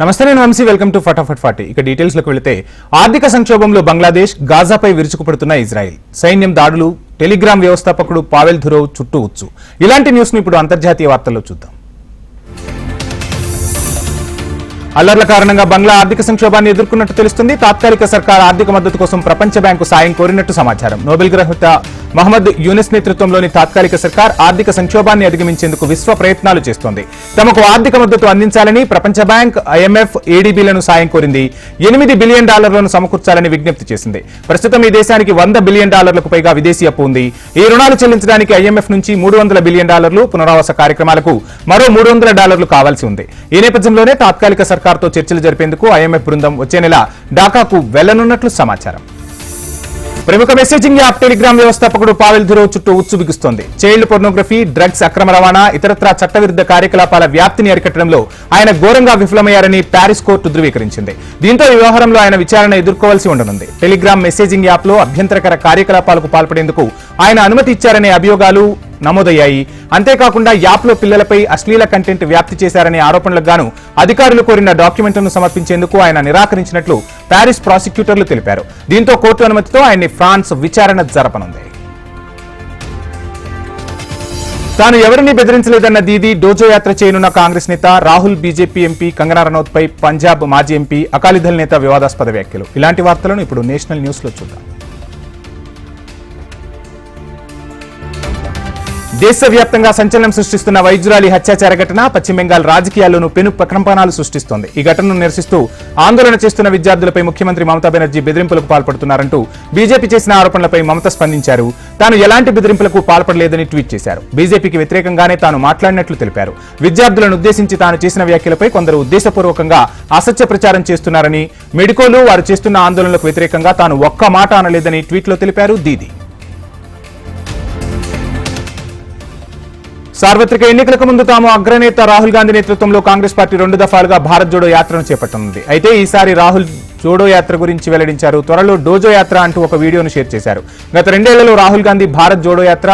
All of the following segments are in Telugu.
నమస్తే నేను Vamsi. Welcome to Fatafat forty ఇక డీటెయిల్స్లోకి వెళితే ఆర్థిక సంక్షోభంలో బంగ్లాదేశ్ గాజాపై విరుచుకుపడుతున్న ఇజ్రాయెల్. సైన్యం దాడులు టెలిగ్రామ్ వ్యవస్థాపకుడు పావెల్ ధురోవ్ చుట్టూ ఉచ్చు ఇలాంటి న్యూస్ను ఇప్పుడు అంతర్జాతీయ వార్తల్లో చూద్దాం. అల్లర్ల కారణంగా బంగ్లా ఆర్థిక సంక్షోభాన్ని ఎదుర్కొన్నట్టు తెలుస్తుంది. తాత్కాలిక సర్కార్ ఆర్థిక మద్దతు కోసం ప్రపంచ బ్యాంకు సాయం కోరినట్టు సమాచారం. నోబెల్ గ్రహీత మహమ్మద్ యూనిస్ నేతృత్వంలోని తాత్కాలిక సర్కార్ ఆర్థిక సంక్షోభాన్ని అధిగమించేందుకు విశ్వ ప్రయత్నాలు చేస్తోంది. తమకు ఆర్థిక మద్దతు అందించాలని ప్రపంచ బ్యాంక్ ఐఎంఎఫ్ ఏడీబీలను సాయం కోరింది. ఎనిమిది బిలియన్ డాలర్లను సమకూర్చాలని విజ్ఞప్తి చేసింది. ప్రస్తుతం ఈ దేశానికి వంద బిలియన్ డాలర్లకు పైగా విదేశీ అప్పు ఉంది. ఈ రుణాలు చెల్లించడానికి ఐఎంఎఫ్ నుంచి మూడు వందల బిలియన్ డాలర్లు పునరావాస కార్యక్రమాలకు మరో మూడు వందల డాలర్లు కావాల్సి ఉంది. ఈ నేపథ్యంలోనే తాత్కాలిక సర్కార్తో చర్చలు జరిపేందుకు ఐఎంఎఫ్ బృందం వచ్చే నెల ఢాకాకు వెళ్ళనున్నట్లు సమాచారం. ప్రముఖ మెసేజింగ్ యాప్ టెలిగ్రామ్ వ్యవస్థాపకుడు పావెల్ ధురో చుట్టూ ఉచ్చు బిగుస్తోంది చైల్డ్ పోర్నోగ్రఫీ డ్రగ్స్ అక్రమ రవాణా ఇతరత్రా చట్టవిరుద్ధ కార్యకలాపాల వ్యాప్తిని అరికట్టడంలో ఆయన ఘోరంగా విఫలమయ్యారని ప్యారిస్ కోర్టు ధృవీకరించింది. దీంతో ఈ వ్యవహారంలో ఆయన విచారణ ఎదుర్కోవాల్సి ఉండనుంది. టెలిగ్రామ్ మెసేజింగ్ యాప్లో అభ్యంతరకర కార్యకలాపాలకు పాల్పడేందుకు ఆయన అనుమతి ఇచ్చారనే అభియోగాలు నమోదయ్యాయి. అంతేకాకుండా యాప్లో పిల్లలపై అశ్లీల కంటెంట్ వ్యాప్తి చేశారనే ఆరోపణలకు గాను అధికారులు కోరిన డాక్యుమెంట్లను సమర్పించేందుకు ఆయన నిరాకరించినట్లు ప్యారిస్ ప్రాసిక్యూటర్లు తెలిపారు. దీంతో కోర్టు అనుమతితో ఆయన్ని ఫ్రాన్స్ విచారణ జరపనుంది. తాను ఎవరిని బెదిరించలేదన్న దీది డోజో యాత్ర చేయనున్న కాంగ్రెస్ నేత రాహుల్ బీజేపీ ఎంపీ కంగనా రనౌత్ పై పంజాబ్ మాజీ ఎంపీ అకాలీదళ్ నేత వివాదాస్పద వ్యాఖ్యలు. ఇలాంటి వార్తలను ఇప్పుడు నేషనల్ న్యూస్లో చూద్దాం. దేశవ్యాప్తంగా సంచలనం సృష్టిస్తున్న వైద్యురాలి హత్యాచార ఘటన పశ్చిమ బెంగాల్ రాజకీయాల్లోనూ పెను ప్రకంపనాలు సృష్టిస్తోంది. ఈ ఘటనను నిరసిస్తూ ఆందోళన చేస్తున్న విద్యార్థులపై ముఖ్యమంత్రి మమతా బెనర్జీ బెదిరింపులకు పాల్పడుతున్నారంటూ బీజేపీ చేసిన ఆరోపణలపై మమత స్పందించారు. తాను ఎలాంటి బెదిరింపులకు పాల్పడలేదని ట్వీట్ చేశారు. బీజేపీకి వ్యతిరేకంగానే తాను మాట్లాడినట్లు తెలిపారు. విద్యార్థులను ఉద్దేశించి తాను చేసిన వ్యాఖ్యలపై కొందరు ఉద్దేశపూర్వకంగా అసత్య ప్రచారం చేస్తున్నారని మెడికోలు వారు చేస్తున్న ఆందోళనలకు వ్యతిరేకంగా తాను ఒక్క మాట అనలేదని ట్వీట్లో తెలిపారు దీది. సార్వత్రిక ఎన్నికలకు ముందు తాము అగ్రనేత రాహుల్ గాంధీ నేతృత్వంలో కాంగ్రెస్ పార్టీ రెండు దఫాలుగా భారత్ జోడో యాత్రను చేపట్టనుంది. అయితే ఈసారి రాహుల్ జోడో యాత్ర గురించి వెల్లడించారు. త్వరలో డోజో యాత్ర అంటూ ఒక వీడియోను షేర్ చేశారు. గత రెండేళ్ళలో రాహుల్ గాంధీ భారత్ జోడో యాత్ర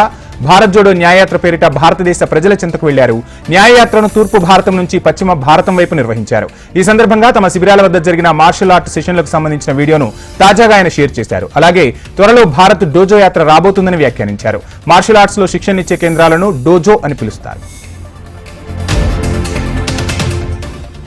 భారత్ జోడో న్యాయయాత్ర పేరిట భారతదేశ ప్రజల చింతకు వెళ్ళారు న్యాయయాత్రను తూర్పు భారతం నుంచి పశ్చిమ భారతం వైపు నిర్వహించారు. ఈ సందర్భంగా తమ శిబిరాల వద్ద జరిగిన మార్షల్ ఆర్ట్ సెషన్లకు సంబంధించిన వీడియోను తాజాగా ఆయన షేర్ చేశారు. అలాగే త్వరలో భారత్ డోజో యాత్ర రాబోతుందని వ్యాఖ్యానించారు. మార్షల్ ఆర్ట్స్లో శిక్షణ ఇచ్చే కేంద్రాలను డోజో అని పిలుస్తారు.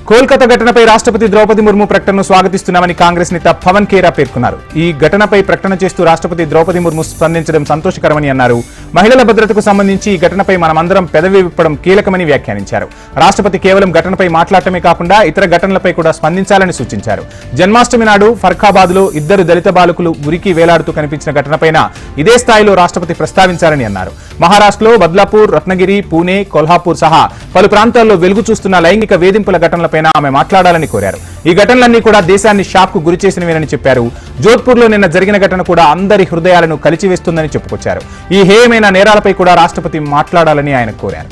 కోల్కతా ఘటనపై రాష్ట్రపతి ద్రౌపది ముర్ము ప్రకటనను స్వాగతిస్తున్నామని కాంగ్రెస్ నేత పవన్ కేరా పేర్కొన్నారు. ఈ ఘటనపై ప్రకటన చేస్తూ రాష్ట్రపతి ద్రౌపది ముర్ము స్పందించడం సంతోషకరమని అన్నారు. మహిళల భద్రతకు సంబంధించి ఈ ఘటనపై మనమందరం పెదవి విప్పడం కీలకమని వ్యాఖ్యానించారు. రాష్ట్రపతి కేవలం ఘటనపై మాట్లాడటమే కాకుండా ఇతర ఘటనలపై కూడా స్పందించాలని సూచించారు. జన్మాష్టమి నాడు ఫర్ఖాబాద్లో ఇద్దరు దళిత బాలకులు ఉరికి వేలాడుతూ కనిపించిన ఘటనపైన ఇదే స్థాయిలో రాష్ట్రపతి ప్రస్తావించారని అన్నారు. మహారాష్ట్రలో బద్లాపూర్ రత్నగిరి పూణే కొల్హాపూర్ సహా పలు ప్రాంతాల్లో వెలుగు చూస్తున్న లైంగిక వేధింపుల ఘటనలపైన ఆమె మాట్లాడాలని కోరారు. ఈ ఘటనలన్నీ కూడా దేశాన్ని షాక్కు గురి చేసినవేనని చెప్పారు. జోధ్పూర్లో నిన్న జరిగిన ఘటన కూడా అందరి హృదయాలను కలిచివేస్తుందని చెప్పుకొచ్చారు. ఈ హేయమైన నేరాలపై కూడా రాష్ట్రపతి మాట్లాడాలని ఆయన కోరారు.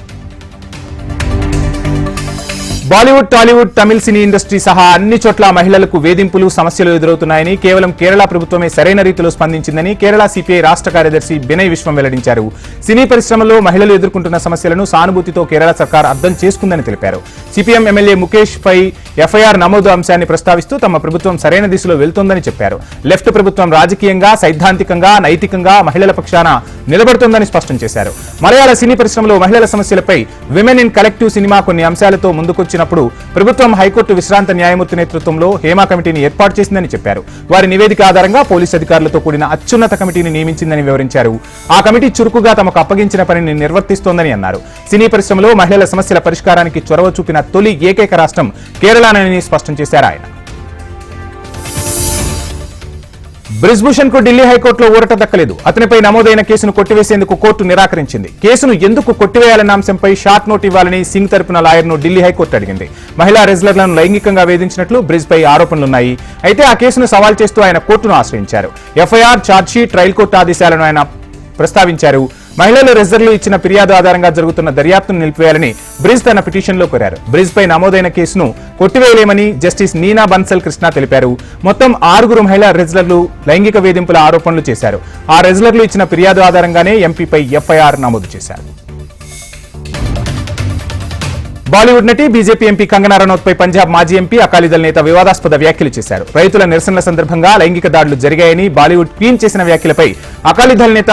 బాలీవుడ్ టాలీవుడ్ తమిళ సినీ ఇండస్ట్రీ సహా అన్ని చోట్ల మహిళలకు వేధింపులు సమస్యలు ఎదురవుతున్నాయని కేవలం కేరళ ప్రభుత్వమే సరైన రీతిలో స్పందించిందని కేరళ సిపిఐ రాష్ట్ర కార్యదర్శి బినయ్ విశ్వం వెల్లడించారు. సినీ పరిశ్రమలో మహిళలు ఎదుర్కొంటున్న సమస్యలను సానుభూతితో కేరళ సర్కార్ అర్థం చేసుకుందని తెలిపారు. సిపిఎం ఎమ్మెల్యే ముఖేష్ పై ఎఫ్ఐఆర్ నమోదు అంశాన్ని ప్రస్తావిస్తూ తమ ప్రభుత్వం సరైన దిశలో వెళ్తోందని చెప్పారు. లెఫ్ట్ ప్రభుత్వం రాజకీయంగా సైద్ధాంతికంగా నైతికంగా మహిళల పక్షాన నిలబడుతోందని స్పష్టం చేశారు. మలయాళ సినీ పరిశ్రమలో మహిళల సమస్యలపై విమెన్ ఇన్ కలెక్టివ్ సినిమా కొన్ని అంశాలతో ముందుకొచ్చినప్పుడు ప్రభుత్వం హైకోర్టు విశ్రాంత న్యాయమూర్తి నేతృత్వంలో హేమా కమిటీని ఏర్పాటు చేసిందని చెప్పారు. వారి నివేదిక ఆధారంగా పోలీసు అధికారులతో కూడిన అత్యున్నత కమిటీని నియమించిందని వివరించారు. ఆ కమిటీ చురుకుగా తమకు అప్పగించిన పనిని నిర్వర్తిస్తోందని అన్నారు. సినీ పరిశ్రమలో మహిళల సమస్యల పరిష్కారానికి చొరవ చూపిన తొలి ఏకైక రాష్ట్రం కేరళనని స్పష్టం చేశారు ఆయన. బ్రిజ్భూషణ్కు ఢిల్లీ హైకోర్టులో ఊరట దక్కలేదు. అతనిపై నమోదైన కేసును కొట్టివేసేందుకు కోర్టు నిరాకరించింది. కేసును ఎందుకు కొట్టివేయాలన్న అంశంపై షార్ట్ నోట్ ఇవ్వాలని సింగ్ తరపున లాయర్ను ఢిల్లీ హైకోర్టు అడిగింది. మహిళా రెజ్లర్లను లైంగికంగా వేధించినట్లు బ్రిజ్ పై ఆరోపణలున్నాయి. అయితే ఆ కేసును సవాల్ చేస్తూ ఆయన కోర్టును ఆశ్రయించారు. ఎఫ్ఐఆర్ ఛార్జ్షీట్ ట్రయల్ కోర్టు ఆదేశాలను ఆయన ప్రస్తావించారు. మహిళలు రిజర్వులు ఇచ్చిన ఫిర్యాదు ఆధారంగా జరుగుతున్న దర్యాప్తును నిలిపివేయాలని బ్రిజ్ తన పిటిషన్లో కోరారు. బ్రిజ్ పై నమోదైన కేసును కొట్టివేయలేమని జస్టిస్ నీనా బన్సల్ కృష్ణ తెలిపారు. మొత్తం ఆరుగురు మహిళా రెజ్లర్లు లైంగిక వేధింపుల ఆరోపణలు చేశారు. ఆ రెజ్లర్లు ఇచ్చిన ఫిర్యాదు ఆధారంగానే ఎంపీపై ఎఫ్ఐఆర్ నమోదు చేశారు. బాలీవుడ్ నటి బీజేపీ ఎంపీ కంగనా రనౌత్పై పంజాబ్ మాజీ ఎంపీ అకాలీదళ నేత వివాదాస్పద వ్యాఖ్యలు చేశారు. రైతుల నిరసనల సందర్భంగా లైంగిక దాడులు జరిగాయని బాలీవుడ్ క్వీన్ చేసిన వ్యాఖ్యలపై అకాలీదళ నేత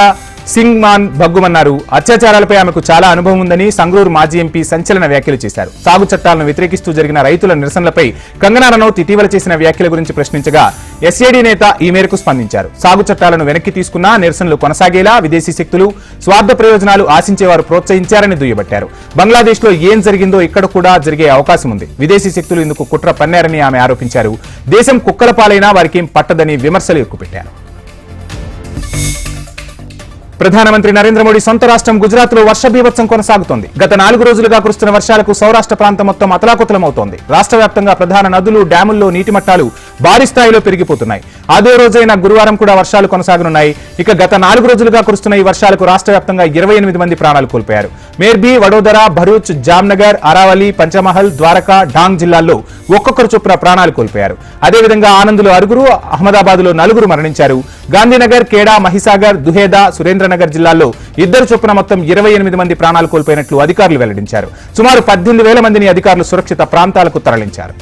సింగ్ మాన్ భగ్గుమన్నారు. అత్యాచారాలపై ఆమెకు చాలా అనుభవం ఉందని సంగ్రూర్ మాజీ ఎంపీ సంచలన వ్యాఖ్యలు చేశారు. సాగు చట్టాలను వ్యతిరేకిస్తూ జరిగిన రైతుల నిరసనలపై కంగనా రనౌత్ ఇటీవల చేసిన వ్యాఖ్యల గురించి ప్రశ్నించగా ఎస్ఏడీ నేత ఈ మేరకు స్పందించారు. సాగు చట్టాలను వెనక్కి తీసుకున్నా నిరసనలు కొనసాగేలా విదేశీ శక్తులు స్వార్థ ప్రయోజనాలు ఆశించేవారు ప్రోత్సహించారని దుయ్యబట్టారు. బంగ్లాదేశ్లో ఏం జరిగిందో ఇక్కడ కూడా జరిగే అవకాశం ఉంది. విదేశీ శక్తులు ఇందుకు కుట్ర పన్నారని ఆమె ఆరోపించారు. దేశం కుక్కల పాలైనా వారికేం పట్టదని విమర్శలు ఎక్కుపెట్టారు. ప్రధానమంత్రి నరేంద్ర మోడీ సొంత రాష్ట్రం గుజరాత్లో వర్ష బీభత్సం కొనసాగుతోంది. గత నాలుగు రోజులుగా కురుస్తున్న వర్షాలకు సౌరాష్ట్ర ప్రాంతం మొత్తం అతలాకుతలమవుతోంది. రాష్ట్ర వ్యాప్తంగా ప్రధాన నదులు డ్యాముల్లో నీటి మట్టాలు భారీ స్థాయిలో పెరిగిపోతున్నాయి. అదే రోజైన గురువారం కూడా వర్షాలు కొనసాగనున్నాయి. ఇక గత నాలుగు రోజులుగా కురుస్తున్న ఈ వర్షాలకు రాష్ట్ర వ్యాప్తంగా ఇరవై ఎనిమిది మంది ప్రాణాలు కోల్పోయారు. మేర్బీ వడోదర భరూచ్ జామ్నగర్ అరావలి పంచమహల్ ద్వారకా డాంగ్ జిల్లాల్లో ఒక్కొక్కరు చొప్పున ప్రాణాలు కోల్పోయారు. అదేవిధంగా ఆనంద్లో అరుగురు అహ్మదాబాద్లో నలుగురు మరణించారు. గాంధీనగర్ కేడా మహిసాగర్ దుహేదా సురేంద్ర సురేంద్రనగర్ జిల్లాల్లో ఇద్దరు చొప్పున మొత్తం ఇరవై ఎనిమిది మంది ప్రాణాలు కోల్పోయినట్లు అధికారులు వెల్లడించారు. సుమారు పద్దెనిమిది వేల మందిని అధికారులు సురక్షిత ప్రాంతాలకు తరలించారు.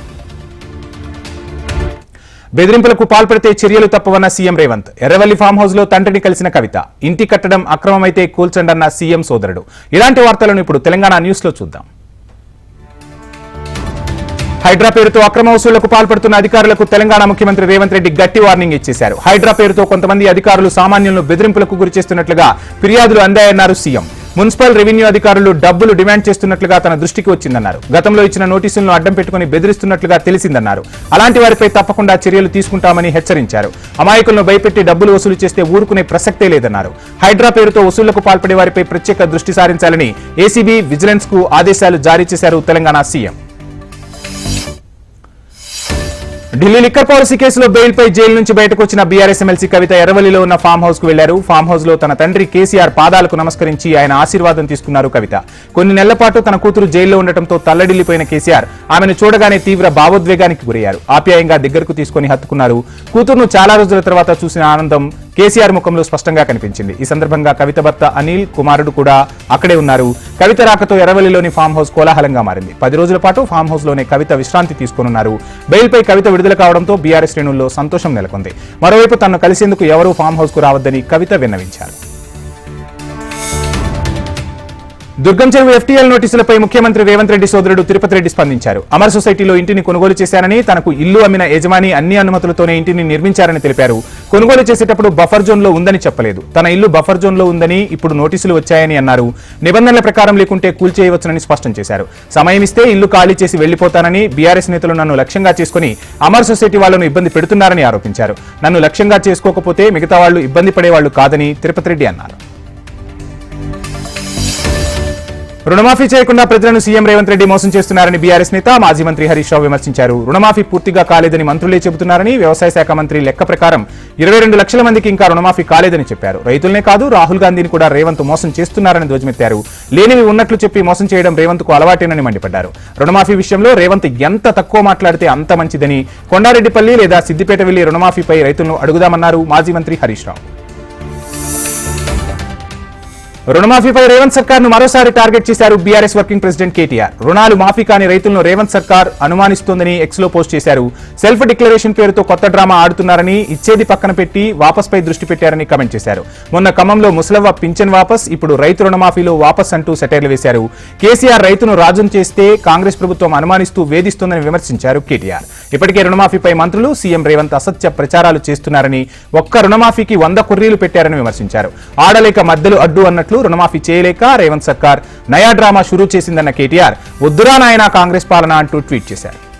బెదిరింపులకు పాల్పడితే చర్యలు తప్పవన్న సీఎం రేవంత్. ఎర్రవల్లి ఫామ్ హౌస్లో తండ్రిని కలిసిన కవిత. ఇంటి కట్టడం అక్రమమైతే కూల్చండన్న సీఎం సోదరుడు. ఇలాంటి వార్తలను ఇప్పుడు తెలంగాణ న్యూస్లో చూద్దాం. హైడ్రా పేరుతో అక్రమ వసూళ్ళకు పాల్పడుతున్న అధికారులకు తెలంగాణ ముఖ్యమంత్రి రేవంత్ రెడ్డి గట్టి వార్నింగ్ ఇచ్చేశారు. హైడ్రా పేరుతో కొంతమంది అధికారులు సామాన్యులను బెదిరింపులకు గురి చేస్తున్నట్లుగా ఫిర్యాదులు అందాయన్నారు సీఎం. మున్సిపల్ రెవెన్యూ అధికారులు డబ్బులు డిమాండ్ చేస్తున్నట్లుగా తన దృష్టికి వచ్చిందన్నారు. గతంలో ఇచ్చిన నోటీసులను అడ్డం పెట్టుకుని బెదిరిస్తున్నట్లుగా తెలిసిందన్నారు. అలాంటి వారిపై తప్పకుండా చర్యలు తీసుకుంటామని హెచ్చరించారు. అమాయకులను భయపెట్టి డబ్బులు వసూలు చేస్తే ఊరుకునే ప్రసక్తే లేదన్నారు. హైడ్రా పేరుతో వసూళ్ళకు పాల్పడే వారిపై ప్రత్యేక దృష్టి సారించాలని ఏసీబీ విజిలెన్స్కు ఆదేశాలు జారీ చేశారు Telangana CM. Delhi liquor policy కేసులో బెయిల్ పై జైలు నుంచి బయటకు వచ్చిన బీఆర్ఎస్ ఎమ్మెల్సీ కవిత ఎర్రవల్లిలో ఉన్న ఫామ్ హౌస్కు వెళ్ళారు. ఫామ్ హౌస్లో తన తండ్రి కేసీఆర్ పాదాలకు నమస్కరించి ఆయన ఆశీర్వాదం తీసుకున్నారు కవిత. కొన్ని నెలల పాటు తన కూతురు జైల్లో ఉండటంతో తల్లడిల్లిపోయిన కేసీఆర్ ఆమెను చూడగానే తీవ్ర భావోద్వేగానికి గురయ్యారు. ఆప్యాయంగా దగ్గరకు తీసుకుని హత్తుకున్నారు. కూతురును చాలా రోజుల తర్వాత చూసిన ఆనందం కేసీఆర్ ముఖంలో స్పష్టంగా కనిపించింది. ఈ సందర్భంగా కవిత భర్త అనిల్ కుమారుడు కూడా అక్కడే ఉన్నారు. కవిత రాకతో ఎర్రవల్లిలోని ఫామ్ హౌస్ కోలాహలంగా మారింది. పది రోజుల పాటు ఫామ్ హౌస్లోనే కవిత విశ్రాంతి తీసుకోనున్నారు. బెయిల్పై కవిత విడుదల కావడంతో బీఆర్ఎస్ శ్రేణుల్లో సంతోషం నెలకొంది. మరోవైపు తనను కలిసేందుకు ఎవరూ ఫామ్ హౌస్కు రావద్దని కవిత విన్నవించారు. దుర్గం చెరువు ఎఫ్టీఎల్ నోటీసులపై ముఖ్యమంత్రి రేవంత్ రెడ్డి సోదరుడు తిరుపతి రెడ్డి స్పందించారు. అమర్ సొసైటీలో ఇంటిని కొనుగోలు చేశారని తనకు ఇల్లు అమ్మిన యజమాని అన్ని అనుమతులతోనే ఇంటిని నిర్మించారని తెలిపారు. కొనుగోలు చేసేటప్పుడు బఫర్ జోన్లో ఉందని చెప్పలేదు. తన ఇల్లు బఫర్ జోన్లో ఉందని ఇప్పుడు నోటీసులు వచ్చాయని అన్నారు. నిబంధనల ప్రకారం లేకుంటే కూల్చేయవచ్చునని స్పష్టం చేశారు. సమయం ఇస్తే ఇల్లు ఖాళీ చేసి వెళ్ళిపోతానని బీఆర్ఎస్ నేతలు నన్ను లక్ష్యంగా చేసుకుని అమర్ సొసైటీ వాళ్ళను ఇబ్బంది పెడుతున్నారని ఆరోపించారు. నన్ను లక్ష్యంగా చేసుకోకపోతే మిగతా వాళ్ళు ఇబ్బంది పడేవాళ్ళు కాదని తిరుపతి రెడ్డి అన్నారు. రుణమాఫీ చేయకుండా ప్రజలను సీఎం రేవంత్ రెడ్డి మోసం చేస్తున్నారని బీఆర్ఎస్ నేత మాజీ మంత్రి హరీష్ రావు విమర్శించారు. రుణమాఫీ పూర్తిగా కాలేదని మంత్రులే చెబుతున్నారని వ్యవసాయ శాఖ మంత్రి లెక్క ప్రకారం ఇరవై రెండు లక్షల మందికి ఇంకా రుణమాఫీ కాలేదని చెప్పారు. రైతులనే కాదు రాహుల్ గాంధీని కూడా రేవంత్ మోసం చేస్తున్నారని ధ్వజమెత్తారు. లేనివి ఉన్నట్లు చెప్పి మోసం చేయడం రేవంత్కు అలవాటేనని మండిపడ్డారు. రుణమాఫీ విషయంలో రేవంత్ ఎంత తక్కువ మాట్లాడితే అంత మంచిదని కొండారెడ్డిపల్లి లేదా సిద్దిపేట వెళ్ళి రుణమాఫీపై రైతులను అడుగుదామన్నారు మాజీ మంత్రి హరీష్ రావు. రుణమాఫీపై రేవంత్ సర్కార్ను మరోసారి టార్గెట్ చేశారు బీఆర్ఎస్ వర్కింగ్ ప్రెసిడెంట్ కేటీఆర్. రుణాలు మాఫీ కాని రైతులను రేవంత్ సర్కార్ అనుమానిస్తోందని ఎక్స్లో పోస్ట్ చేశారు. సెల్ఫ్ డిక్లరేషన్ పేరుతో కొత్త డ్రామా ఆడుతున్నారని ఇచ్చేది పక్కన పెట్టి వాపస్పై దృష్టి పెట్టారని కమెంట్ చేశారు. మొన్న ఖమ్మంలో ముసలవ్వ పింఛన్ వాపస్ ఇప్పుడు రైతు రుణమాఫీలో వాపస్ అంటూ సెటైర్లు వేశారు. కేసీఆర్ రైతును రాజం చేస్తే కాంగ్రెస్ ప్రభుత్వం అనుమానిస్తూ వేధిస్తోందని విమర్శించారు కేటీఆర్. ఇప్పటికే రుణమాఫీపై మంత్రులు సీఎం రేవంత్ అసత్య ప్రచారాలు చేస్తున్నారని ఒక్క రుణమాఫీకి వంద కుర్రీలు పెట్టారని విమర్శించారు. ఆడలేక మద్దలు అడ్డు అన్నట్లు రుణమాఫీ చేయలేక రేవంత్ సర్కార్ నయా డ్రామా షురూ చేసిందన్న కేటీఆర్. వద్దురా నాయన కాంగ్రెస్ పాలన అంటూ ట్వీట్ చేశారు.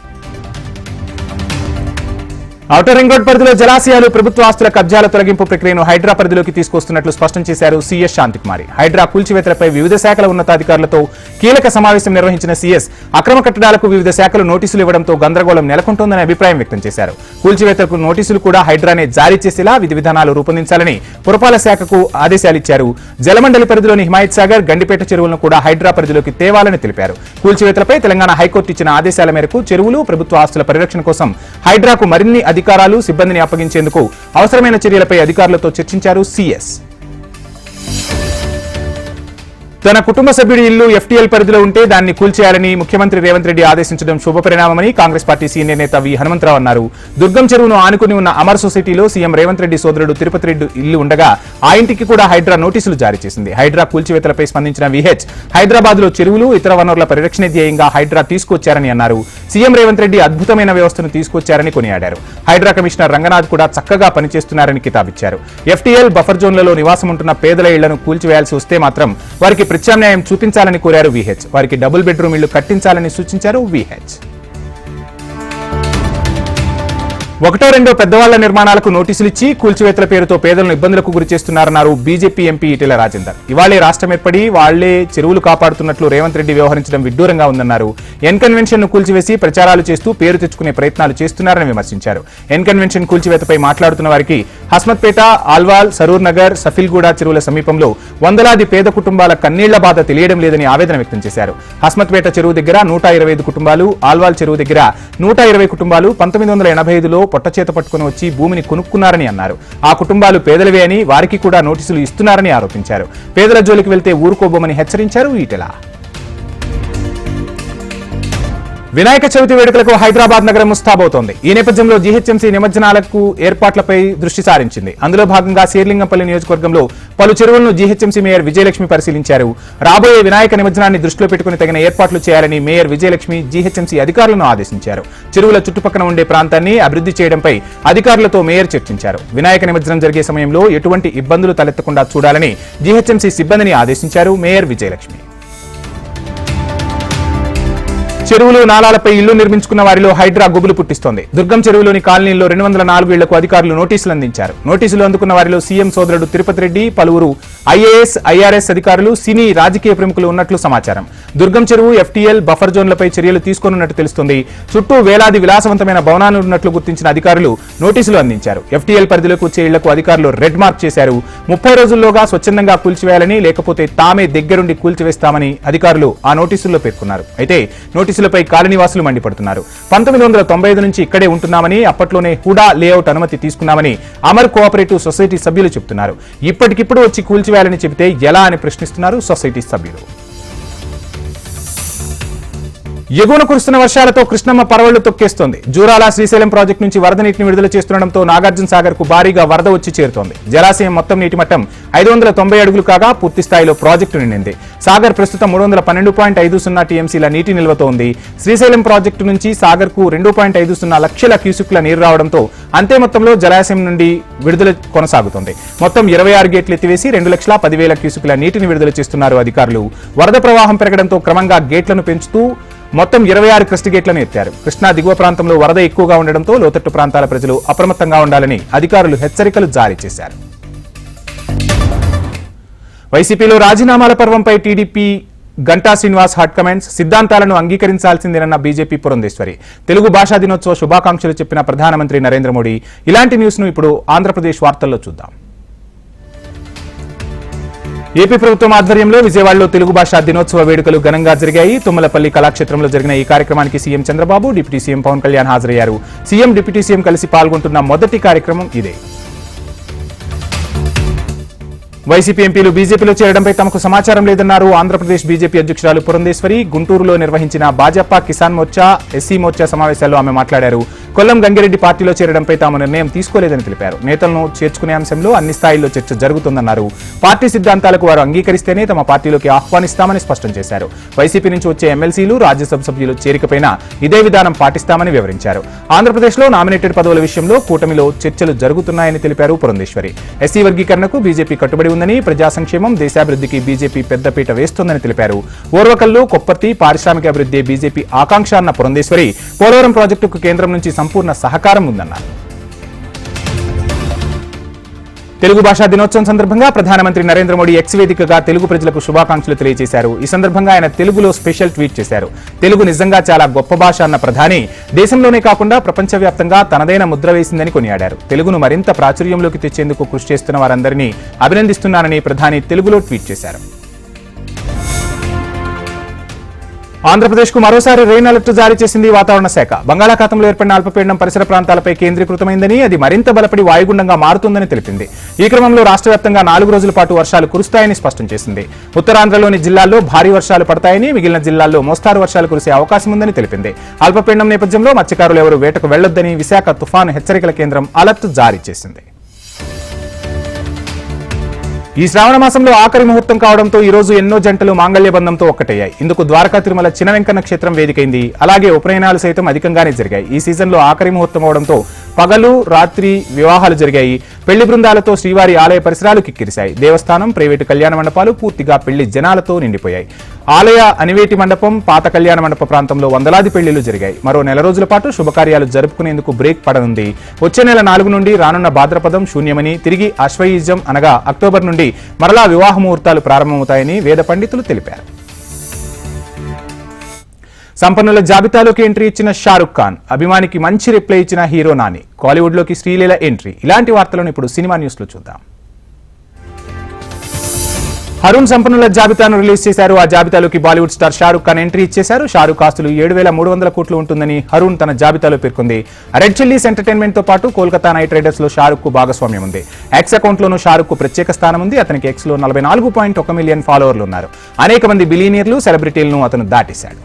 ఔటర్ రింగ్ రోడ్ పరిధిలో జలాశయాలు ప్రభుత్వ ఆస్తుల కబ్జాల తొలగింపు ప్రక్రియను హైడ్రా పరిధిలోకి తీసుకొస్తున్నట్లు స్పష్టం చేశారు సీఎస్ శాంతికుమారి. హైడ్రా కూల్చివేతలపై వివిధ శాఖల ఉన్నతాధికారులతో కీలక సమావేశం నిర్వహించిన సీఎస్ అక్రమ కట్టడాలకు వివిధ శాఖలు నోటీసులు ఇవ్వడంతో గందరగోళం నెలకొంటోందని అభిప్రాయం వ్యక్తం చేశారు. కూల్చివేతలకు నోటీసులు కూడా హైడ్రానే జారీ చేసేలా విధి విధానాలు రూపొందించాలని పురపాలక శాఖకు ఆదేశాలిచ్చారు జలమండలి పరిధిలోని హిమాయత్ సాగర్ గండిపేట చెరువులను కూడా హైడ్రా పరిధిలోకి తేవాలని తెలిపారు. కూల్చివేతలపై తెలంగాణ హైకోర్టు ఇచ్చిన ఆదేశాల మేరకు చెరువులు ప్రభుత్వ ఆస్తుల పరిరక్షణ కోసం హైడ్రాకు మరిన్ని అధికారాలు సిబ్బందిని అప్పగించేందుకు అవసరమైన చర్యలపై అధికారులతో చర్చించారు సీఎస్. తన కుటుంబ సభ్యుడి ఇల్లు ఎఫ్టీఎల్ పరిధిలో ఉంటే దాన్ని కూల్చేయాలని ముఖ్యమంత్రి రేవంత్ రెడ్డి ఆదేశించడం శుభ పరిణామమని కాంగ్రెస్ పార్టీ సీనియర్ నేత వి హనుమంతరావు అన్నారు. దుర్గం చెరువును ఆనుకుని ఉన్న అమర్ సొసైటీలో సీఎం రేవంత్ రెడ్డి సోదరుడు తిరుపతి రెడ్డి ఇల్లు ఉండగా ఆ ఇంటికి కూడా హైడ్రా నోటీసులు జారీ చేసింది. హైడ్రా కూల్చివేతలపై స్పందించిన విహెచ్ హైదరాబాద్లో చెరువులు ఇతర వనరుల పరిరక్షణ ధ్యేయంగా హైడ్రా తీసుకొచ్చారని అన్నారు. సీఎం రేవంత్ రెడ్డి అద్భుతమైన వ్యవస్థను తీసుకొచ్చారని కొనియాడారు. హైడ్రా కమిషనర్ రంగనాథ్ కూడా చక్కగా పనిచేస్తున్నారని కితాబిచ్చారు. ఎఫ్టీఎల్ బఫర్ జోన్లలో నివాసం ఉంటున్న పేదల ఇళ్ళను కూల్చివేయాల్సి వస్తే మాత్రం వారికి ప్రత్యామ్నాయం చూపించాలని కోరారు విహెచ్ వారికి డబుల్ బెడ్రూమ్ ఇళ్ళు కట్టించాలని సూచించారు విహెచ్ ఒకటో రెండో పెద్దవాళ్ళ నిర్మాణాలకు నోటీసులు ఇచ్చి కూల్చివేతల పేరుతో పేదలను ఇబ్బందులకు గురి చేస్తున్నారన్నారు బీజేపీ ఎంపీ ఈటెల రాజేందర్. ఇవాళే రాష్ట్రం ఏర్పడి వాళ్ళే చెరువులు కాపాడుతున్నట్లు రేవంత్ రెడ్డి వ్యవహరించడం విడ్డూరంగా ఉందన్నారు. ఎన్ కన్వెన్షన్ను కూల్చివేసి ప్రచారాలు చేస్తూ పేరు తెచ్చుకునే ప్రయత్నాలు చేస్తున్నారని విమర్శించారు. ఎన్ కన్వెన్షన్ కూల్చివేతపై మాట్లాడుతున్న వారికి హస్మత్పేట ఆల్వాల్ సరూర్ నగర్ సఫిల్గూడ చెరువుల సమీపంలో వందలాది పేద కుటుంబాల కన్నీళ్ళ బాధ తెలియడం లేదని ఆవేదన వ్యక్తం చేశారు. హస్మత్పేట చెరువు దగ్గర నూట ఇరవై ఐదు కుటుంబాలు ఆల్వాల్ చెరువు దగ్గర నూట ఇరవై కుటుంబాలు పంతొమ్మిది వందల ఎనభై ఐదులో పొట్టచేత పట్టుకుని వచ్చి భూమిని కొనుక్కున్నారని అన్నారు. ఆ కుటుంబాలు పేదలవే అని వారికి కూడా నోటీసులు ఇస్తున్నారని ఆరోపించారు. పేదల జోలికి వెళ్తే ఊరుకోబోమని హెచ్చరించారు ఈటెలా. వినాయక చవితి వేడుకలకు హైదరాబాద్ నగరం ముస్తాబవుతోంది. ఈ నేపథ్యంలో జీహెచ్ఎంసీ నిమజ్జనాలకు ఏర్పాట్లపై దృష్టి సారించింది. అందులో భాగంగా శీర్లింగంపల్లి నియోజకవర్గంలో పలు చెరువులను జీహెచ్ఎంసీ మేయర్ విజయలక్ష్మి పరిశీలించారు. రాబోయే వినాయక నిమజ్జనాన్ని దృష్టిలో పెట్టుకుని తగిన ఏర్పాట్లు చేయాలని మేయర్ విజయలక్ష్మి జీహెచ్ఎంసీ అధికారులను ఆదేశించారు. చెరువుల చుట్టుపక్కల ఉండే ప్రాంతాన్ని అభివృద్ధి చేయడంపై అధికారులతో మేయర్ చర్చించారు. వినాయక నిమజ్జనం జరిగే సమయంలో ఎటువంటి ఇబ్బందులు తలెత్తకుండా చూడాలని జీహెచ్ఎంసీ సిబ్బందిని ఆదేశించారు మేయర్ విజయలక్ష్మి. చెరువులు నాలాలపై ఇల్లు నిర్మించుకున్న వారిలో హైడ్రా గుబులు పుట్టిస్తోంది. దుర్గం చెరువులోని కాలనీల్లో రెండు వందల నాలుగు ఇళ్ళకు అధికారులు నోటీసులు అందించారు. నోటీసులు అందుకున్న వారిలో సీఎం సోదరుడు తిరుపతి రెడ్డి పలువురు ఐఏఎస్ ఐఆర్ఎస్ అధికారులు సినీ రాజకీయ ప్రముఖులు ఉన్నట్లు సమాచారం. దుర్గం చెరువు ఎఫ్టీఎల్ బఫర్ జోన్లపై చర్యలు తీసుకోనున్నట్టు తెలుస్తుంది. చుట్టూ వేలాది విలాసవంతమైన భవనాలు ఉన్నట్లు గుర్తించిన అధికారులు నోటీసులు అందించారు. ఎఫ్టీఎల్ పరిధిలోకి వచ్చే ఇళ్ళకు అధికారులు రెడ్ మార్క్ చేశారు. ముప్పై రోజుల్లోగా స్వచ్ఛందంగా కూల్చివేయాలని లేకపోతే తామే దగ్గరుండి కూల్చివేస్తామని అధికారులు ఆ నోటీసుల్లో పేర్కొన్నారు. అయితే నోటీసు నోటీసులపై కాలనీవాసులు మండిపడుతున్నారు. పంతొమ్మిది వందల తొంభై ఐదు నుంచి ఇక్కడే ఉంటున్నామని అప్పట్లోనే హుడా లేఅవుట్ అనుమతి తీసుకున్నామని అమర్ కోఆపరేటివ్ సొసైటీ సభ్యులు చెబుతున్నారు ఇప్పటికిప్పుడు వచ్చి కూల్చివేయాలని చెబితే ఎలా అని ప్రశ్నిస్తున్నారు సొసైటీ సభ్యులు. ఎగువన కురుస్తున్న వర్షాలతో కృష్ణమ్మ పరవళ్ళు తొక్కేస్తోంది. జూరాల శ్రీశైలం ప్రాజెక్టు నుంచి వరద నీటిని విడుదల చేస్తుండటంతో నాగార్జున సాగర్కు భారీగా వరద వచ్చి చేరుతోంది. జలాశయం మొత్తం నీటి మట్టం ఐదు వందల తొంభై అడుగులు కాగా పూర్తి స్థాయిలో ప్రాజెక్టు నిండింది. సాగర్ ప్రస్తుతం మూడు వందల పన్నెండు పాయింట్ ఐదు సున్నా టీఎంసీల నీటి నిల్వతో ఉంది. శ్రీశైలం ప్రాజెక్టు నుంచి సాగర్కు రెండు పాయింట్ ఐదు సున్నా లక్షల క్యూసిక్ల నీరు రావడంతో అంతే మొత్తంలో జలాశయం నుండి విడుదల కొనసాగుతోంది. మొత్తం ఇరవై ఆరు గేట్లు ఎత్తివేసి రెండు లక్షల పదివేల క్యూసిక్ల నీటిని విడుదల చేస్తున్నారు అధికారులు. వరద ప్రవాహం పెరగడంతో క్రమంగా గేట్లను పెంచుతూ మొత్తం ఇరవై ఆరు క్రస్ట్ గేట్లను ఎత్తారు. కృష్ణా దిగువ ప్రాంతంలో వరద ఎక్కువగా ఉండడంతో లోతట్టు ప్రాంతాల ప్రజలు అప్రమత్తంగా ఉండాలని అధికారులు హెచ్చరికలు జారీ చేశారు. వైసీపీలో రాజీనామాల పర్వంపై TDP Ganta Srinivas hot comments సిద్ధాంతాలను అంగీకరించాల్సిందేనన్న బీజేపీ పురంధేశ్వరి. తెలుగు భాషా దినోత్సవ శుభాకాంక్షలు చెప్పిన ప్రధానమంత్రి నరేంద్ర మోడీ. ఇలాంటి న్యూస్ను ఇప్పుడు ఆంధ్రప్రదేశ్ వార్తల్లో చూద్దాం. ఏపీ ప్రభుత్వం ఆధ్వర్యంలో విజయవాడలో తెలుగు భాషా దినోత్సవ వేడుకలు ఘనంగా జరిగాయి. తుమ్మలపల్లి కళాక్షేత్రంలో జరిగిన ఈ కార్యక్రమానికి CM Chandrababu deputy CM Pavan Kalyan హాజరయ్యారు. సీఎం డిప్యూటీ సీఎం కలిసి పాల్గొంటున్న మొదటి కార్యక్రమం ఇదే. వైసీపీ ఎంపీలు బీజేపీలో చేరడంపై తమకు సమాచారం లేదన్నారు. ఆంధ్రప్రదేశ్ బీజేపీ అధ్యక్షురాలు పురంధేశ్వరి గుంటూరులో నిర్వహించిన భాజపా కిసాన్ మోర్చా ఎస్సీ మోర్చా సమావేశాల్లో ఆమె మాట్లాడారు. కొల్లం గంగిరెడ్డి పార్టీలో చేరడంపై తాము నిర్ణయం తీసుకోలేదని తెలిపారు. నేతలను చేర్చుకునే అంశంలో అన్ని స్థాయిల్లో చర్చ జరుగుతుందన్నారు. పార్టీ సిద్ధాంతాలకు వారు అంగీకరిస్తేనే తమ పార్టీలోకి ఆహ్వానిస్తామని స్పష్టం చేశారు. వైసీపీ నుంచి వచ్చే ఎమ్మెల్సీలు రాజ్యసభ సభ్యులు చేరికపైన ఇదే విధానం పాటిస్తామని వివరించారు. ఆంధ్రప్రదేశ్లో నామినేటెడ్ పదవుల విషయంలో కూటమిలో చర్చలు జరుగుతున్నాయని తెలిపారు పురంధేశ్వరి. ఎస్సీ వర్గీకరణకు బీజేపీ కట్టుబడి ఉందని ప్రజా సంక్షేమం దేశాభివృద్ధికి బీజేపీ పెద్దపీట వేస్తోందని తెలిపారు. ఓర్వకల్లు కొప్పర్తి పారిశ్రామిక అభివృద్ధి బీజేపీ ఆకాంక్ష అన్న పురంధేశ్వరి పోలవరం ప్రాజెక్టుకు కేంద్రం నుంచి సంపూర్ణ సహకారం ఉందన్నారు. తెలుగు భాషా దినోత్సవం సందర్భంగా ప్రధానమంత్రి నరేంద్ర మోడీ ఎక్స్ వేదికగా తెలుగు ప్రజలకు శుభాకాంక్షలు తెలియజేశారు. ఈ సందర్భంగా ఆయన తెలుగులో స్పెషల్ ట్వీట్ చేశారు. తెలుగు నిజంగా చాలా గొప్ప భాష అన్న ప్రధాని దేశంలోనే కాకుండా ప్రపంచవ్యాప్తంగా తనదైన ముద్ర వేసిందని కొనియాడారు. తెలుగును మరింత ప్రాచుర్యంలోకి తెచ్చేందుకు కృషి చేస్తున్న వారందరినీ అభినందిస్తున్నానని ప్రధాని తెలుగులో ట్వీట్ చేశారు. ఆంధ్రప్రదేశ్కు మరోసారి రెయిన్ అలర్ట్ జారీ చేసింది వాతావరణ శాఖ. బంగాళాఖాతంలో ఏర్పడిన అల్పపీడనం పరిసర ప్రాంతాలపై కేంద్రీకృతమైందని అది మరింత బలపడి వాయుగుండంగా మారుతుందని తెలిపింది. ఈ క్రమంలో రాష్ట్ర వ్యాప్తంగా నాలుగు రోజుల పాటు వర్షాలు కురుస్తాయని స్పష్టం చేసింది. ఉత్తరాంధ్రలోని జిల్లాల్లో భారీ వర్షాలు పడతాయని మిగిలిన జిల్లాల్లో మోస్తారు వర్షాలు కురిసే అవకాశం ఉందని తెలిపింది. అల్పపీడనం నేపథ్యంలో మత్స్యకారులు ఎవరు వేటకు వెళ్ళొద్దని విశాఖ తుఫాను హెచ్చరికల కేంద్రం అలర్ట్ జారీ చేసింది. ఈ శ్రావణ మాసంలో ఆఖరి ముహూర్తం కావడంతో ఈ రోజు ఎన్నో జంటలు మాంగళ్య బంధంతో ఒక్కటయ్యాయి. ఇందుకు ద్వారకా తిరుమల చిన్న వెంకన్న క్షేత్రం వేదికైంది అలాగే ఉపనయనాలు సైతం అధికంగానే జరిగాయి. ఈ సీజన్లో ఆఖరి ముహూర్తం అవడంతో పగలు రాత్రి వివాహాలు జరిగాయి. పెళ్ళి బృందాలతో శ్రీవారి ఆలయ పరిసరాలు కిక్కిరిశాయి. దేవస్థానం ప్రైవేటు కళ్యాణ మండపాలు పూర్తిగా పెళ్ళి జనాలతో నిండిపోయాయి. ఆలయ అనివేటి మండపం పాత కళ్యాణ మండప ప్రాంతంలో వందలాది పెళ్ళిళ్ళు జరిగాయి. మరో నెల రోజుల పాటు శుభకార్యాలు జరుపుకునేందుకు బ్రేక్ పడనుంది. వచ్చే నెల నాలుగు నుండి రానున్న భాద్రపదం శూన్యమని తిరిగి అశ్వయుజం అనగా అక్టోబర్ నుండి మరలా వివాహ ముహూర్తాలు ప్రారంభమవుతాయని వేద పండితులు తెలిపారు. సంపన్నుల జాబితాలోకి ఎంట్రీ ఇచ్చిన షారుఖ్ ఖాన్ అభిమానికి మంచి రిప్లై ఇచ్చిన హీరో నాని. కాలీవుడ్లోకి శ్రీలీల ఎంట్రీ. ఇలాంటి వార్తలను ఇప్పుడు సినిమా న్యూస్లో చూద్దాం. అరుణ్ సంపన్నుల జాబితాను రిలీజ్ చేశారు. ఆ జాబితాలోకి Bollywood star Shahrukh Khan entry ఇచ్చేశారు. షారుఖ్ ఆస్తులు ఏడు వేల మూడు వందల కోట్లు ఉంటుందని హరుణ్ తన జాబితాలో పేర్కొంది. రెడ్ చిల్లీస్ ఎంటర్టైన్మెంట్తో పాటు కోల్కతా నైట్ రైడర్స్లో షారుఖ్కు భాగస్వామ్యం ఉంది ఎక్స్ అకౌంట్ లోను షారుఖ్కు ప్రత్యేక స్థానం ఉంది అతనికి ఎక్స్లో నలభై నాలుగు పాయింట్ ఒక మిలియన్ ఫాలోవర్లు ఉన్నారు. అనేక మంది బిలీనియర్లు సెలబ్రిటీలను అతను దాటేశాడు.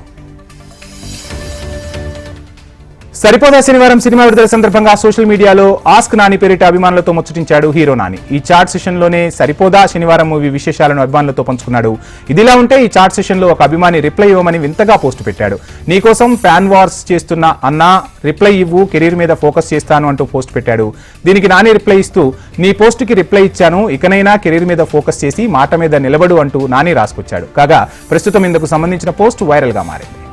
సరిపోదా శనివారం సినిమా విడుదల సందర్భంగా సోషల్ మీడియాలో ఆస్క్ నాని పేరిట అభిమానులతో ముచ్చటించాడు హీరో నాని. ఈ చాట్ సెషన్లోనే సరిపోదా శనివారం మూవీ విశేషాలను అభిమానులతో పంచుకున్నాడు. ఇదిలా ఉంటే ఈ చాట్ సెషన్లో ఒక అభిమాని రిప్లై ఇవ్వమని వింతగా పోస్ట్ పెట్టాడు. నీకోసం ఫ్యాన్ వార్స్ చేస్తున్న అన్నా రిప్లై ఇవ్వు కెరీర్ మీద ఫోకస్ చేస్తాను అంటూ పోస్ట్ పెట్టాడు. దీనికి నాని రిప్లై ఇస్తూ నీ పోస్ట్కి రిప్లై ఇచ్చాను ఇకనైనా కెరీర్ మీద ఫోకస్ చేసి మాట మీద నిలబడు అంటూ నాని రాసుకొచ్చాడు. కాగా ప్రస్తుతం ఇందుకు సంబంధించిన పోస్ట్ వైరల్గా మారింది.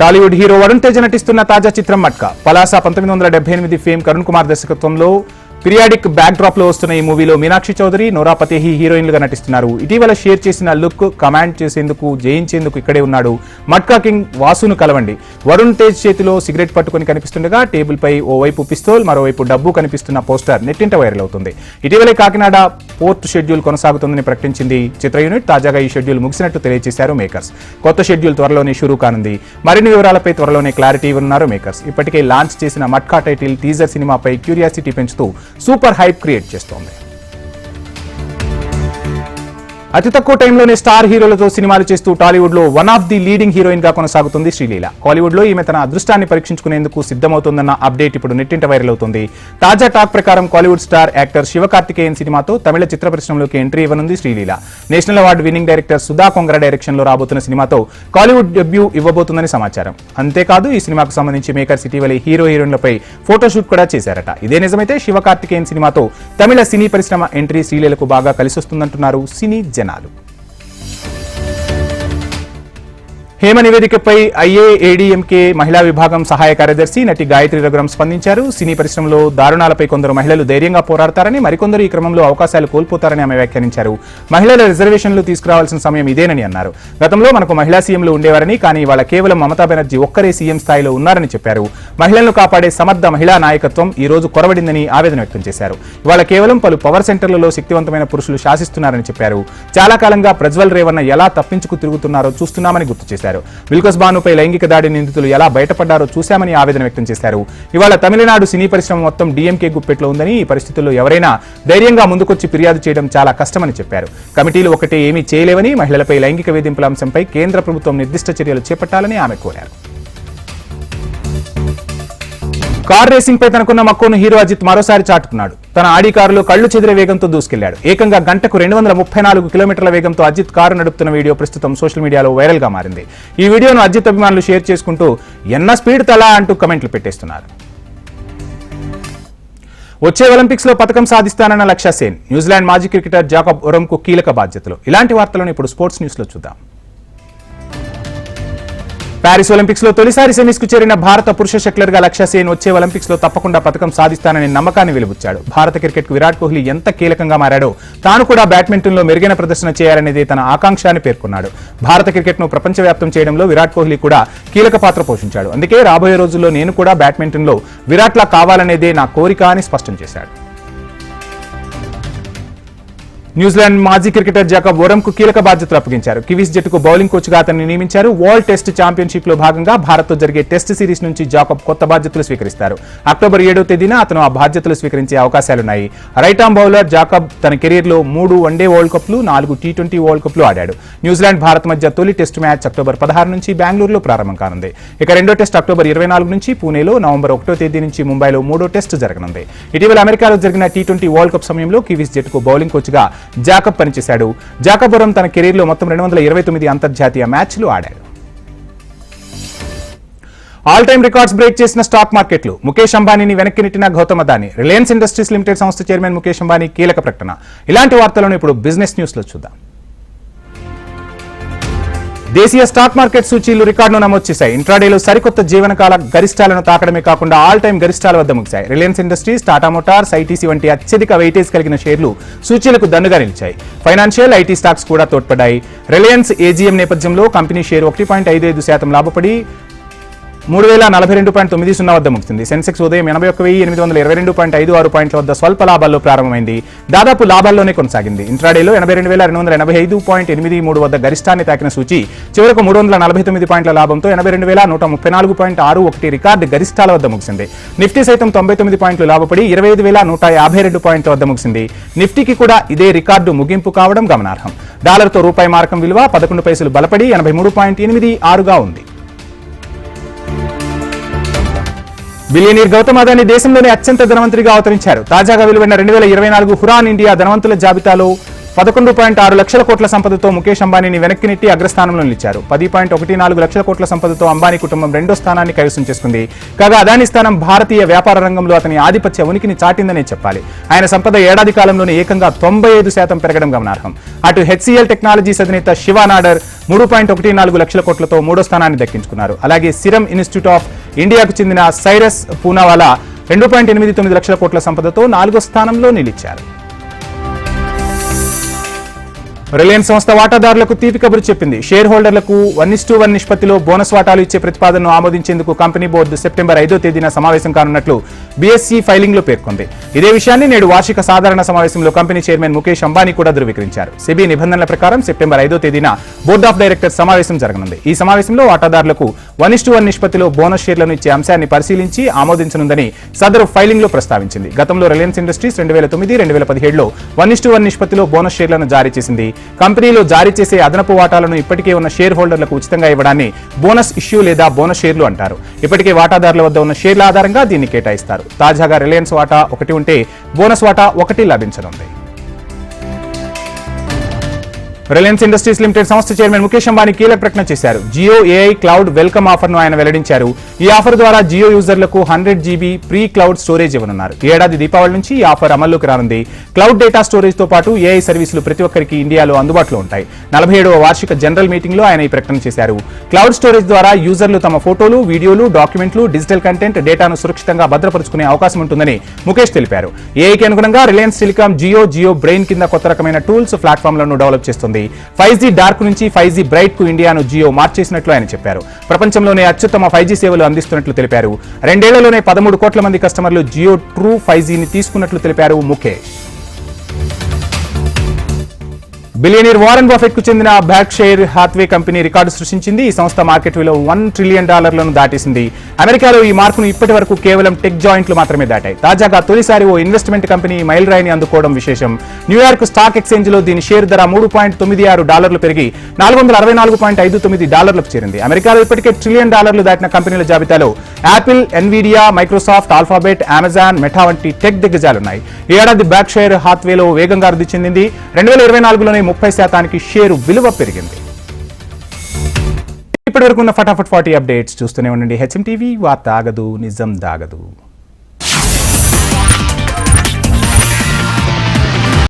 టాలీవుడ్ హీరో వరుణ్ తేజ నటిస్తున్న తాజా చిత్రం మట్కా. పలాస పంతొమ్మిది వందల డెబ్బై ఎనిమిది ఫేమ్ కరుణ్ కుమార్ దర్శకత్వంలో పీరియాడిక్ బ్యాక్ డ్రాప్లో వస్తున్న ఈ మూవీలో మీనాక్షి చౌదరి నోరా ఫతేహి హీరోయిన్లుగా నటిస్తున్నారు. ఇటీవల షేర్ చేసిన లుక్ కమాండ్ చేసేందుకు జయించేందుకు ఇక్కడే ఉన్నాడు మట్కా కింగ్ వాసును కలవండి. వరుణ్ తేజ్ చేతిలో సిగరెట్ పట్టుకొని కనిపిస్తుండగా టేబుల్ పై ఓవైపు పిస్తోల్ మరోవైపు డబ్బు కనిపిస్తున్న పోస్టర్ నెట్టింట వైరల్ అవుతుంది. ఇటీవలే కాకినాడ పోర్ట్ షెడ్యూల్ కొనసాగుతుందని ప్రకటించింది చిత్ర యూనిట్. తాజాగా ఈ షెడ్యూల్ ముగిసినట్టు తెలియజేశారు మేకర్స్. కొత్త షెడ్యూల్ త్వరలోనే షురూ కానుంది. మరిన్ని వివరాలపై త్వరలోనే క్లారిటీ ఇవ్వనున్నారు మేకర్స్. ఇప్పటికే లాంచ్ చేసిన మట్కా టైటిల్ టీజర్ సినిమాపై క్యూరియాసిటీ పెంచుతూ సూపర్ హైప్ క్రియేట్ చేస్తోంది అతి తక్కువ టైంలోనే స్టార్ హీరోలతో సినిమాలు చేస్తూ టాలీవుడ్లో వన్ ఆఫ్ ది లీడింగ్ హీరోయిన్గా కొనసాగుతుంది శ్రీలీల. కాలీవుడ్లో ఈమె తన అదృష్టాన్ని పరీక్షించుకునేందుకు సిద్ధమవుతోందన్న అప్డేట్ ఇప్పుడు నెట్టింట వైరల్ అవుతుంది. తాజా టాక్ ప్రకారం కాలీవుడ్ స్టార్ యాక్టర్ శివకార్తికేయన్ సినిమాతో తమిళ చిత్ర పరిశ్రమలోకి entry ఇవ్వనుంది Sreeleela. National award winning director Sudha Kongara డైరెక్షన్లో రాబోతున్న సినిమాతో కాలీవుడ్ డెబ్యూ ఇవ్వబోతుందని సమాచారం. అంతేకాదు ఈ సినిమాకు సంబంధించి మేకర్స్ ఇటీవలే హీరో హీరోయిన్లపై ఫోటోషూట్ కూడా చేశారట. ఇదే నిజమైతే శివకార్తికేయన్ సినిమాతో తమిళ సినీ పరిశ్రమ ఎంట్రీ శ్రీలీలకు బాగా కలిసొస్తుందంటున్నారు సినీ జనాలు హేమ నివేదికపై ఐఏఏడీఎంకే మహిళా విభాగం సహాయ కార్యదర్శి నటి గాయత్రి రఘురం స్పందించారు. సినీ పరిశ్రమలో దారుణాలపై కొందరు మహిళలు ధైర్యంగా పోరాడతారని మరికొందరు ఈ క్రమంలో అవకాశాలు కోల్పోతారని ఆమె వ్యాఖ్యానించారు. మహిళల రిజర్వేషన్లు తీసుకురావాల్సిన సమయం ఇదేనని అన్నారు. గతంలో మనకు మహిళా సీఎంలు ఉండేవారని కానీ వాళ్ళ కేవలం మమతా బెనర్జీ ఒక్కరే సీఎం స్థాయిలో ఉన్నారని చెప్పారు. మహిళలను కాపాడే సమర్థ మహిళా నాయకత్వం ఈ రోజు కొరవడిందని ఆవేదన వ్యక్తం చేశారు. ఇవాళ కేవలం పలు పవర్ సెంటర్లలో శక్తివంతమైన పురుషులు శాసిస్తున్నారని చెప్పారు. చాలా కాలంగా ప్రజ్వల్ రేవన్న ఎలా తప్పించుకు తిరుగుతున్నారో చూస్తున్నామని గుర్తు చేశారు. విల్కస్ బానుపై లైంగిక దాడి నిందితులు ఎలా బయటపడ్డారో చూశామని ఆవేదన వ్యక్తం చేశారు. ఇవాళ తమిళనాడు సినీ పరిశ్రమ మొత్తం డీఎంకే గుప్పెట్లో ఉందని ఈ పరిస్థితుల్లో ఎవరైనా ధైర్యంగా ముందుకొచ్చి ఫిర్యాదు చేయడం చాలా కష్టమని చెప్పారు. కమిటీలు ఒకటే ఏమీ చేయలేవని మహిళలపై లైంగిక వేధింపుల అంశంపై కేంద్ర ప్రభుత్వం నిర్దిష్ట చర్యలు చేపట్టాలని ఆమె కోరారు. కార్ రేసింగ్ పై తనకున్న మక్కువను హీరో అజిత్ మరోసారి చాటుకున్నాడు. తన ఆడి కారులో కళ్ళు చెదిరే వేగంతో దూసుకెళ్ళాడు. ఏకంగా గంటకు రెండు వందల ముప్పై నాలుగు కిలోమీటర్ల వేగంతో అజిత్ కారు నడుపుతున్న వీడియో ప్రస్తుతం సోషల్ మీడియాలో వైరల్గా మారింది. ఈ వీడియోను అజిత్ అభిమానులు షేర్ చేసుకుంటూ ఎన్న స్పీడ్ తలా అంటూ కమెంట్లు పెట్టేస్తున్నారు. వచ్చే ఒలింపిక్స్లో పథకం సాధిస్తానన్న లక్ష్య సేన్ న్యూజిలాండ్ మాజీ క్రికెటర్ జాకబ్ ఒరంకు కీలక బాధ్యతలు. ఇలాంటి వార్తలను ఇప్పుడు స్పోర్ట్స్ న్యూస్లో చూద్దాం. ప్యారిస్ ఒలింపిక్స్లో తొలిసారి సెమీస్కు చేరిన భారత పురుష షట్లర్గా లక్ష్య సేన్ వచ్చే ఒలింపిక్స్లో తప్పకుండా పథకం సాధిస్తానని నమ్మకాన్ని వెలుబుచ్చాడు భారత క్రికెట్కు విరాట్ కోహ్లీ ఎంత కీలకంగా మారాడో తాను కూడా బ్యాడ్మింటన్లో మెరుగైన ప్రదర్శన చేయాలనేది తన ఆకాంక్ష అని పేర్కొన్నాడు. భారత క్రికెట్ను ప్రపంచవ్యాప్తం చేయడంలో విరాట్ కోహ్లీ కూడా కీలక పాత్ర పోషించాడు. అందుకే రాబోయే రోజుల్లో నేను కూడా బ్యాడ్మింటన్లో విరాట్ లా కావాలనేదే నా కోరిక అని స్పష్టం చేశాడు. న్యూజిలాండ్ మాజీ క్రికెటర్ జాకబ్ వరంకు కీలక బాధ్యతలు అప్పగించారు. కివీస్ జట్టుకు బౌలింగ్ కోచ్గా అతన్ని నియమించారు. వరల్డ్ టెస్ట్ ఛాంపియన్షిప్లో భాగంగా భారత్తో జరిగే టెస్ట్ సిరీస్ నుంచి జాకబ్ కొత్త బాధ్యతలు స్వీకరిస్తారు. అక్టోబర్ ఏడో తేదీన అతను ఆ బాధ్యతలు స్వీకరించే అవకాశాలున్నాయి. రైట్ ఆర్మ్ బౌలర్ జాకబ్ తన కెరీర్లో మూడు వన్డే వరల్డ్ కప్లు నాలుగు టీ ట్వంటీ వరల్డ్ కప్లు ఆడాడు. న్యూజిలాండ్ భారత్ మధ్య తొలి టెస్ట్ మ్యాచ్ అక్టోబర్ పదహారు నుంచి బెంగళూరులో ప్రారంభం కానుంది. ఇక రెండో టెస్ట్ అక్టోబర్ ఇరవై నాలుగు నుంచి పూణేలో నవంబర్ ఒకటో తేదీ నుంచి ముంబైలో మూడో టెస్ట్ జరగనుంది. ఇటీవల అమెరికాలో జరిగిన టీ ట్వంటీ వరల్డ్ కప్ సమయంలో కివీస్ జట్టుకు బౌలింగ్ కోచ్గా జాకబ్ పనిచేశాడు. జాకబురం తన కెరీర్లో మొత్తం రెండు వందల ఇరవై తొమ్మిది అంతర్జాతీయ మ్యాచ్లు ఆడాడు. ఆల్ టైమ్ రికార్డ్స్ బ్రేక్ చేసిన స్టాక్ మార్కెట్లు ముఖేష్ అంబానీని వెనక్కి నెట్టిన Gautam Adani Reliance Industries Limited సంస్థ చైర్మన్ ముఖేష్ అంబానీ కీలక ప్రకటన. ఇలాంటి వార్తలను ఇప్పుడు బిజినెస్ న్యూస్లో చూద్దాం. దేశీయ స్టాక్ మార్కెట్ సూచీలు రికార్డును నమోదు చేశాయి. ఇంట్రాడేలో సరికొత్త జీవనకాల గరిష్టాలను తాకడమే కాకుండా ఆల్ టైమ్ గరిష్టాల వద్ద ముగిశాయి. Reliance Industries Tata Motors ITC వంటి అత్యధిక వెయిటేజ్ కలిగిన షేర్లు సూచీలకు దన్నుగా నిలిచాయి. ఫైనాన్షియల్ ఐటీ స్టాక్స్ కూడా తోడ్పడ్డాయి. రిలయన్స్ ఏజీఎం నేపథ్యంలో కంపెనీ షేర్ ఒకటి పాయింట్ ఐదు ఐదు శాతం లాభపడి మూడు వేల నలభై రెండు పాయింట్ తొమ్మిది సున్నా వద్ద ముగిసింది. సెన్సెక్స్ ఉదయం ఎనభై ఒక్క వెయ్యి ఎనిమిది వందల ఇరవై రెండు పాయింట్ ఐదు ఆరు పాయింట్ల వద్ద స్వల్ప లాభాల్లో ప్రారంభమైంది. దాదాపు లాభాల్లోనే కొనసాగింది. ఇంట్రాడేలో ఎనభై రెండు వేల రెండు వందల ఎనభై ఐదు పాయింట్ ఎనిమిది మూడు వద్ద గరిష్టాన్ని తాకిన సూచి చివరకు మూడు వందల నలభై తొమ్మిది పాయింట్ల లాభంతో ఎనభై రెండు వేల నూట ముప్పై నాలుగు పాయింట్ ఆరు ఒకటి రికార్డు గరిష్టాల వద్ద ముగిసింది. నిఫ్టీ సైతం తొంభై తొమ్మిది పాయింట్లు లాభపడి ఇరవై ఐదు వేల నూట యాభై రెండు పాయింట్ల వద్ద ముగిసింది. నిఫ్టీకి కూడా ఇదే రికార్డు ముగింపు కావడం గమనార్హం. డాలర్తో రూపాయి మార్కం విలువ పదకొండు పైసలు బలపడి ఎనభై మూడు పాయింట్ ఎనిమిది ఆరుగా ఉంది. బిలియనీర్ గౌతమ్ అదాని దేశంలోనే అత్యంత ధనవంతుడిగా అవతరించారు. తాజాగా వెలువడిన రెండు వేల ఇరవై నాలుగు హురాన్ ఇండియా ధనవంతుల జాబితాలో పదకొండు పాయింట్ ఆరు లక్షల కోట్ల సంపదతో ముఖేష్ అంబానీని వెనక్కి నెట్టి అగ్రస్థానంలో నిలిచారు. పది పాయింట్ ఒకటి నాలుగు లక్షల కోట్ల సంపదతో అంబానీ కుటుంబం రెండో స్థానాన్ని కైవసం చేసుకుంది. కాగా అదాని స్థానం భారతీయ వ్యాపార రంగంలో అతని ఆధిపత్య ఉనికిని చాటిందనే చెప్పాలి. ఆయన సంపద ఏడాది కాలంలోనే ఏకంగా తొంభై ఐదు శాతం పెరగడం గమనార్హం. అటు హెచ్సిఎల్ టెక్నాలజీస్ అధినేత శివా నాడర్ మూడు పాయింట్ ఒకటి నాలుగు లక్షల కోట్లతో మూడో స్థానాన్ని దక్కించుకున్నారు. అలాగే సిరం ఇన్స్టిట్యూట్ ఆఫ్ ఇండియాకు చెందిన సైరస్ పూనావాలా రెండు పాయింట్ ఎనిమిది తొమ్మిది లక్షల కోట్ల సంపదతో నాలుగో స్థానంలో నిలిచారు. రిలయన్స్ సంస్థ వాటాదారులకు తీపి కబురు చెప్పింది. షేర్ హోల్డర్లకు వన్ ఇస్ వన్ నిష్పత్తిలో బోనస్ వాటాలు ఇచ్చే ప్రతిపాదనను ఆమోదించేందుకు కంపెనీ బోర్డు సెప్టెంబర్ ఐదో తేదీన సమావేశం కానున్నట్లు బీఎస్సీ ఫైలింగ్లో పేర్కొంది. ఇదే విషయాన్ని నేడు వార్షిక సాధారణ సమావేశంలో కంపెనీ చైర్మన్ ముఖేష్ అంబానీ కూడా ధృవీకరించారు. సెబీ నిబంధనల ప్రకారం సెప్టెంబర్ ఐదో తేదీన బోర్డు ఆఫ్ డైరెక్టర్స్ సమావేశం జరగనుంది. ఈ సమావేశంలో వాటాదారులకు వన్ టు వన్ నిష్పత్తిలో బోనస్ షేర్లను ఇచ్చే అంశాన్ని పరిశీలించి ఆమోదించనుందని సదరు ఫైలింగ్లో ప్రస్తావించింది. గతంలో రిలయన్స్ ఇండస్ట్రీస్ రెండు వేల తొమ్మిది రెండు వేల పదిహేడులో వన్ టు వన్ నిష్పత్తిలో బోనస్ షేర్లను జారీ చేసింది కంపెనీలో జారీ చేసే అదనపు వాటాలను ఇప్పటికే ఉన్న షేర్ హోల్డర్లకు ఉచితంగా ఇవ్వడాన్ని బోనస్ ఇష్యూ లేదా బోనస్ షేర్లు అంటారు. ఇప్పటికే వాటాదారుల వద్ద ఉన్న షేర్ల ఆధారంగా దీన్ని కేటాయిస్తారు. తాజాగా రిలయన్స్ వాటా ఒకటి ఉంటే బోనస్ వాటా ఒకటి లభించనుంది. రిలయన్స్ ఇండస్ట్రీస్ లిమిటెడ్ సంస్థ చైర్మన్ ముఖేష్ అంబానీ కీలక ప్రకటన చేశారు. జియో ఏఐ క్లౌడ్ వెల్కమ్ ఆఫర్ను ఆయన వెల్లడించారు. ఈ ఆఫర్ ద్వారా Jio యూజర్లకు hundred GB free cloud storage ఇవ్వనున్నారు. ఏడాది దీపావళి నుంచి ఈ ఆఫర్ అమల్లోకి రానుంది. క్లౌడ్ డేటా స్టోరేజ్తో పాటు ఏఐ సర్వీసులు ప్రతి ఒక్కరికి ఇండియాలో అందుబాటులో ఉంటాయి. నలభై ఏడవ వార్షిక జనరల్ మీటింగ్లో ఆయన ఈ ప్రకటన చేశారు. క్లౌడ్ స్టోరేజ్ ద్వారా యూజర్లు తమ ఫోటోలు వీడియోలు డాక్యుమెంట్లు డిజిటల్ కంటెంట్ డేటాను సురక్షితంగా భద్రపరుచుకునే అవకాశం ఉంటుందని ముఖేష్ తెలిపారు. ఏఐకి అనుగుణంగా Reliance telecom Jio Jio brain కింద కొత్త రకమైన టూల్స్ ప్లాట్ఫామ్లను డెవలప్ చేస్తుంది. ఫైవ్ జీ డార్క్ నుంచి ఫైవ్ జీ బ్రైట్కు ఇండియాను జియో మార్చేసినట్లు ఆయన చెప్పారు. ప్రపంచంలోనే అత్యుత్తమ ఫైవ్ జీ సేవలు అందిస్తున్నట్లు తెలిపారు. రెండేళ్ళలోనే పదమూడు కోట్ల మంది కస్టమర్లు జియో ట్రూ ఫైవ్ జీని తీసుకున్నట్లు తెలిపారు ముఖేష్. బిలియనీర్ వారెన్ బఫెట్కు చెందిన బ్యాక్షైర్ హాత్వే కంపెనీ రికార్డు సృష్టించింది. ఈ సంస్థ మార్కెట్ విలువ వన్ ట్రిలియన్ డాలర్లను దాటేసింది. అమెరికాలో ఈ మార్కును ఇప్పటి వరకు కేవలం టెక్ జాయింట్లు మాత్రమే దాటాయి. తాజాగా తొలిసారి ఓ ఇన్వెస్ట్మెంట్ కంపెనీ మైల్ రాయిని అందుకోవడం విశేషం. న్యూయార్క్ స్టాక్ ఎక్స్చేంజ్లో దీని షేర్ ధర మూడు పాయింట్ తొమ్మిది ఆరు డాలర్లు పెరిగి నాలుగు వందల అరవై నాలుగు పాయింట్ ఐదు తొమ్మిది డాలర్లకు చేరింది. అమెరికాలో ఇప్పటికే ట్రిలియన్ డాలర్లు దాటిన కంపెనీల జాబితాలో Apple Nvidia Microsoft Alphabet Amazon Meta వంటి టెక్ దిగ్గజాలున్నాయి. ఈ ఏడాది బ్యాక్ షేర్ హాత్వేలో వేగంగా అర్థి చెందింది. రెండు వేల ఇరవై నాలుగులోనే ముప్పై శాతానికి షేరు విలువ పెరిగింది. ఇప్పటివరకు ఉన్న ఫటాఫట్ ఫార్టీ అప్డేట్స్ చూస్తూనే ఉండండి. హెచ్ఎం టీవీ వార్త ఆగదు నిజం దాగదు.